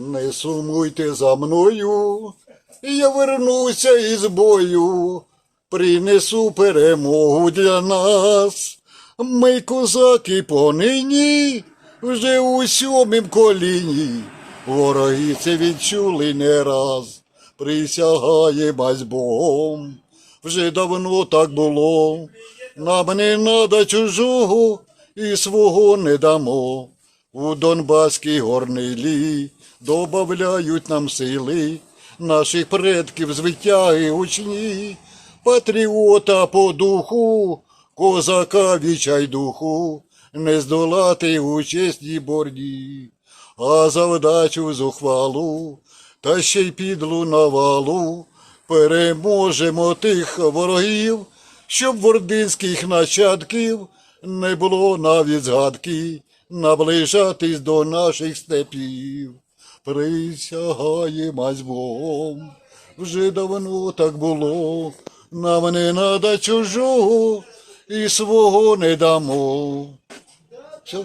Не сумуйте за мною, я вернуся із бою, принесу перемогу для нас. Ми козаки понині, вже у сьомім коліні. Вороги це відчули не раз, присягаємось Богом. Вже давно так було, нам не надо чужого і свого не дамо. У Донбаській горнилі добавляють нам сили наших предків звитяги гучні, патріота по духу, козака відчайдуху, не здолати у чесній борні, а завдачу зухвалу, та ще й підлу навалу, переможемо тих ворогів, щоб в ординських нащадків не було навіть згадки наближатись до наших степів. Присягаємось Богом, вже давно так було, нам не надо чужого і свого не дамо. Все?